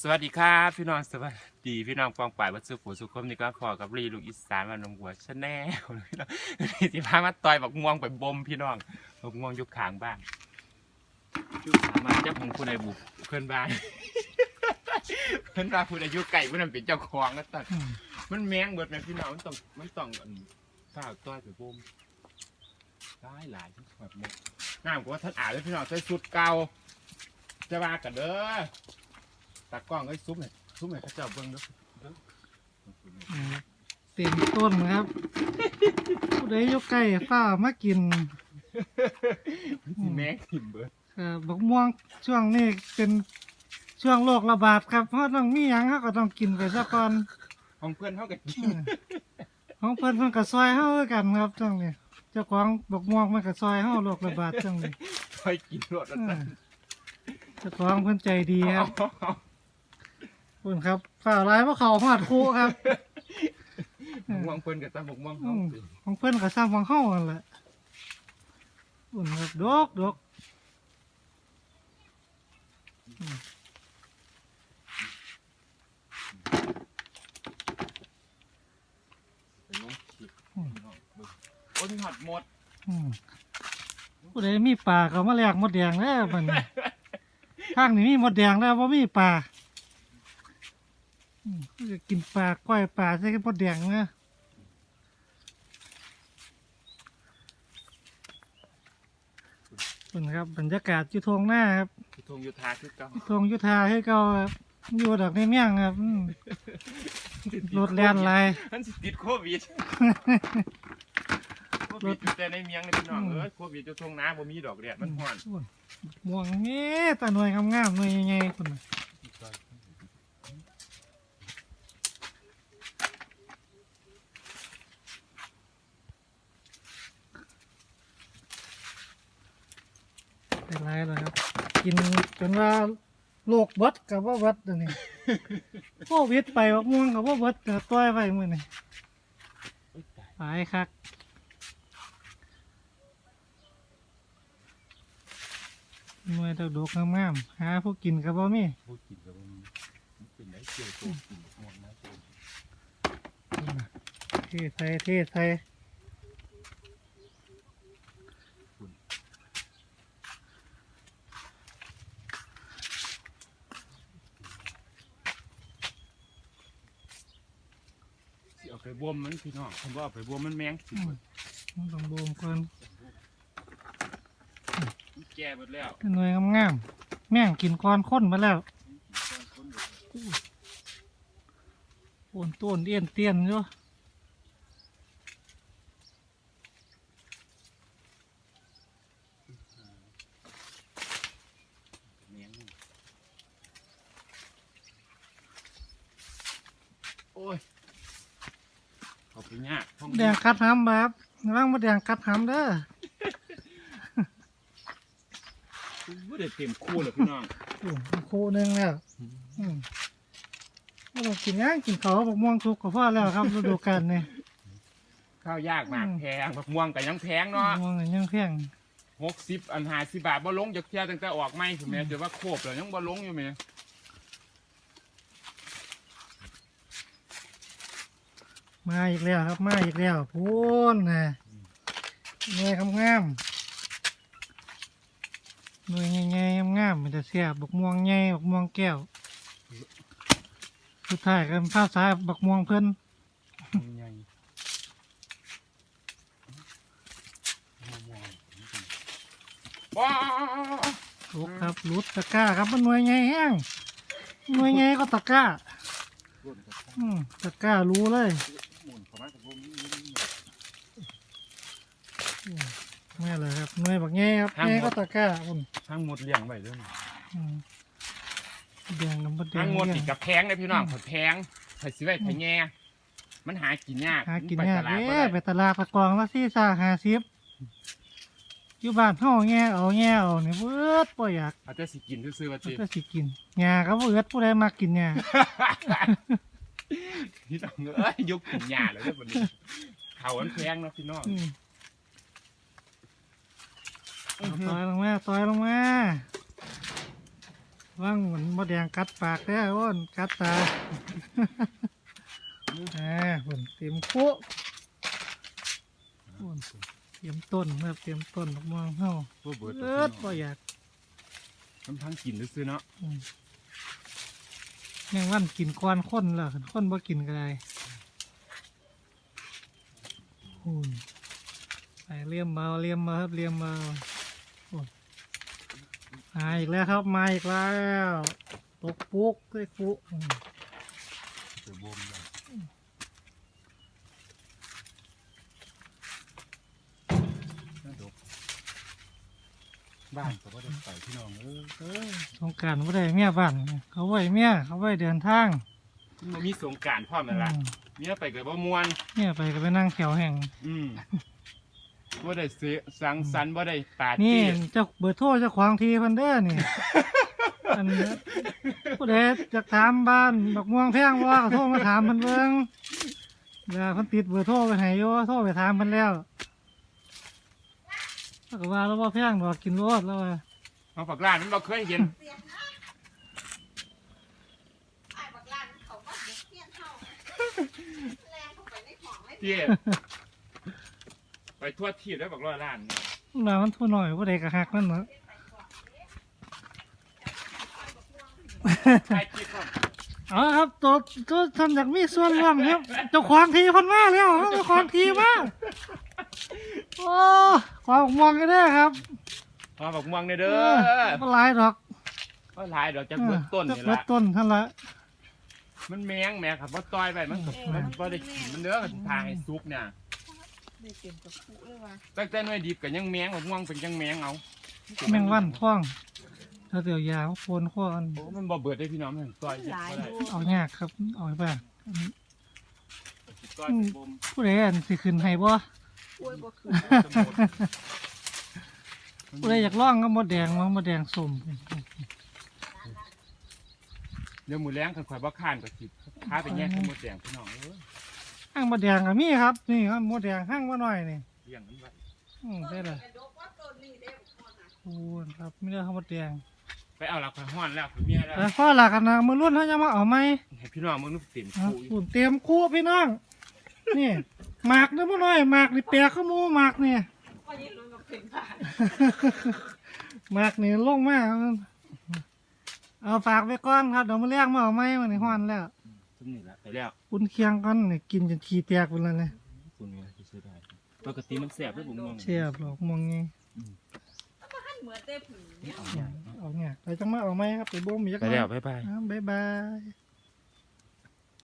สวัสดีครับพี่น้องสวัสดีพี่น้องปองป่ายวัดสุขุสุขมนี่ก็พอกับรีลูกอีสานมานมหัวชาแนลพี่น้องนี่ที่พามาต่อยบักม่วงไปบ่มพี่น้องบักม่วงยุคขางบ้านยุคขางมาเจ้าของคุณไอ้บุกเพื่อนบ้านเพื่อนบ้านคุณอายุไก่เพื่อนนเป็นเจ้าของก็ตัดอืมมันแมงเบิดไหมพี่น้องมันต้องมันต้องข้าวต้อยไปบ่มได้หลายแบบนี้น้ำก็ว่าท่านอ่านเลยพี่น้องใส่สุดเก่าจะว่ากันเด้อ ตากล้องไอ้ซุปเนี่ยซุปเนี่ยเขาเจ้าเบิ้งเด้อเด้ออืมเต็มต้นครับ ผู้ใดอยู่ใกล้ฝ้ามากินมันสิแม่งทิมเบิดเอ่อบักม่วงช่วงนี้เป็นช่วงโรคระบาดครับเพราะต้องมีหยังเขาก็ต้องกินไปซะก่อนของเพื่อนเขาก็กิอืนมของเพิ่นเพิ่นก็ซอยเฮาคือกันครับช่วงนี้เจ้าของบักม่วงมันก็ซอยเฮาโรคระบาดช่วงนี้คอยกินรสแล้วอืกัมนเจ้าของเพิ่นใจดีครับ เอาเอาขอบ คุณครับฝ่าร้ายเพราะเขาหอดคู่ครับเอาม่วงเพื่อนกับตาบกม่วงเขาอืม สิของเพิ่นก็ซ้ำของเฮานั่นแหละอุ่นครับดอกดอกเป็นน้องคิดน้องเบิ่งโอ้ยหอดหมดอืมผู้ใดมีปลาก็มาแลกมดแดงแล้วมันทางนี้มีมดแดงแล้วบ่มีปลาอืม เขาจะกินปลาก้อยปลาใส่กับมดแดงนะคุณครับบรรยากาศอยู่ทงหน้าครับที่ทงยุทธาคือเก่าทงยุทธาให้เก่าครับอยู่ดอกในเมี่ยงครับอืมรถแล่นหลายมันสิติดโควิดโควิดอยู่แต่ในเมียงเลยพี่น้องอืมเอ้ยโควิดจะทงน้ำบ่มีดอกเดียดมันห่อนโอ้ยม่วงนี่ตาหน่วยงามๆหน่วยใหญ่ๆคุณ น่ะเป็นไรเลยครับ กินจนว่าโรคเบิดกับว่าเบิดเดี๋ยวนี้ โควิดไปว่าม่วงกับว่าเบิดกับต้อยไปมือนี่โอ้ยตายไปครับหน่วยดอกดกงามๆหาผู้กินกับบ่มีพูดกินกับบ่มีมันเป็นไหนเกี่ยวตัวกินบักม่วงนะตัวเทใส่เทใส่ สิเอา ไปบ่มมันพี่น้องผมว่าเอาไปบ่มมันแมงสิอืมมันต้องบ่มก่อนมันแก่หมดแล้วหน่วยงามๆแม่งกินก้อนข้นมาแล้วโอนต้นเอี้ยนเตี้ยนอยู่แมงโอ้ย เอาไปยากท้องแดงกัดหำแบบระวังมาแดงกัดหำเด้อบ่ได้เต็มคู่เลยพี่น้องโอ้โคหนึงแล้วอืมบ่ต้องกินย่างกินเขาวบักม่วงสุกก็พอแล้วครับฤดูกาลนี่ข้าวยากมากอืมแพงผักม่วงก็ยังแพงเนาะม่วงก็ยังแพงหกสิบอันหาสิบบาทบ่ลงจากเที่ยตั้งแต่ออกไม่ถึงแม้จะว่าโคบแล้วยังบ่ลงอยู่แม่ มาอีกแล้วครับมาอีกแล้วพูนนะหน่วยงามๆหน่วยใหญ่ๆงามๆมันจะเสียบบักม่วงใหญ่บักม่วงแก้ว สุดท้ายกันภาษาบักม่วงเพิ่นใหญ่ว้าวลุกครับลุดตะกร้าครับมันหน่วยใหญ่แห้งหน่วยใหญ่ก็ตะกร้ารุ่นกับอืมตะกร้ารู้เลยห มุนเข้ามากับผมนี่แม่เลยครับหน่วยบักใหญ่ครับใหญ่ก็ตะกร้าคุณทั้งหมดเลี้ยงไว้เด้ออืมแดงน้ำมันแดทั้งงหมดเลี้ยอีงกกับแพงเลยพี่น้องผัดแพงผัดสิไว้ผัดแง่มันหากินยากหากินไปยาตกลาดเด้บ่ได้ไปตลาดตะกองละสี่สาหาสิบอยู่บ้านเฮาแง่เอาแง่เอานี่เบิดบ่อยากเอาแต่สิกินซื่อๆว่ามันสิก็สิกินหญ้าก็บ่เบิดผู้ใดมักกินหญ้า พี่น้องเอ้ยยกกินยาเลยเด้อบัดนี้เขาอันแพงเนาะพี่น้องอืมเอาต่อยลงมาต่อยลงมาว่างเหมือนมดแดงกัดปากได้อ้นกัดตา อ่าหุ่นเตรียมโคุหุ่นเตรียมต้นเมื่อเตรียมต้นมะม่วงเฮาบ่เบิดเอิดบ่อยากน้ำทั้งกินซื่อๆเนาะอืม แมงวันกินก้อนข้นล่ะข้นบ่กินก็ได้หุ่นไปเลี่ยมเมาเลี่ยมมาครับเลี่ยมเมาโอ้ยมาอีกแล้วครับมาอีกแล้วตกปุ๊กด้วยฟุอืม จะบ่มได้น่าดก บ้านก็บ่ได้ไปพี่น้องเออเออสงกรารบ่ได้เมียบ้านเขาไว้เมียเขาไว้เดินทางมันมีสงกรารพร้อมแล้วล่ะอืมเมียไปก็บ่ม่วน เมียไปก็ไปนั่งแถวแห่ง อืมบ่ได้เสยสังสรรค์บ่ได้ปาร์นี่ตี้เจ้าเบอร์โทรเจ้าของทีเพันเด้อนี่ อันนี้ผู้ใดจะถามบ้านดอกม่วงแพงว่าก็โทรมาถามเพิ่นเบิ่งเวลาเพิ่นติดเบอร์โทรไปให้โยโทรไปถามเพิ่นแล้ว แล้วก็ว่าแล้วว่าแพงดอกกินรสแล้วว่าเอาฝักร้านมันบ่เคยเห็นไอ้บักลานเขาก็เด็กเพี้ยนเท่าแรงเข้าไปในของไม่เตี้ยไปทั่วทีบแล้วบอกร้อยล้านเนี่ยเรามันทุนหน่อยผู้ใดก็หักนั่นเนาะใช่คิดว่าเอาละครับตัวตัวทำจากมีส่วนร่วมครับเจ้าของทีเพันมาแล้วเจ้าของทีมา โอ้ความมองกันได้อครับพอบอกม่วงเนี่ยเอเด้ออบ่หลายดอกก็หลายดอกจากเบื้องต้นจากนี่เบิดละต้นท่านละมันแมงแม่ครับว่าต้อยไปมันก็มันบ่ได้กินมันเด้อทางให้ซุกเนี่ยได้เต็มกับคู่เลยว่ะตั้งแต่หน้อยดิบก็ยังแมงบอกม่วงเป็นยังแมงเอาแมงวันท่องถ้าเดี๋ยวยาวโคนข้ออันโอ้มันบ่เบิดได้พี่น้องมันต้อยเยอะหลายบ่ได้ดูเอายากครับ เอาไปบ้างอันนี้ต้อยเป็นบ่มผู้ใดอันสิขึ้นให้บ่ก ล้วยบ่คือจะหมดผู้ใดอยากลองก็มดแดงมามดแดงสมเดี๋ยวหมูแรงคันข่อยบ่ค้านก็สิพาไปแย่งขโมยแดงพี่น้องเอ้ยห้างมดแดงก็มีครับ นี่ครับมดแดงห้างมาหน่อยนี่เลี้ยงมันไว้อืมได้เลยกระดกว่าต้นนี้ได้บ่พอนะโอ้ครับไม่ได้ข้าวมดแดงไปเอาหลักข่อยฮ้อนแล้วข่อยเมียแล้วแต่พ่อหลักกันนะมือรุ่นเขาจะมาเอาไหมให้พี่น้องมึงนึกเต็มอะคู่อุ่นเตรียมคู่พี่น้องนี่ หมากเด้อมาหน่อยหมากนี่แปลกข้ามูหมากนี่วันนี้รู้กับเป็นผ่านหมากนี่ลงมากเอาฝากไว้ก่อนครับเดี๋ยวมาเรียกมาเอาไหมวันนี้ฮ้อนแล้วซุมนี่ละไปแล้วอุ่นเคียงกันนี่กินจนขี้แตกไปแล้วเนี่ยคุณเมียที่ซื้อได้ปกติมันแสบด้วยผมมองเชียบหรอกมองไงให้เหมือนเต้ผึ่งเนี่ยเอาอย่างเอาเนี่ยไปจังมาเอาไหมครับไปบ่มอีกจักไปหน่อยแล้วบ๊ายบาย อ่าบ๊ายบาย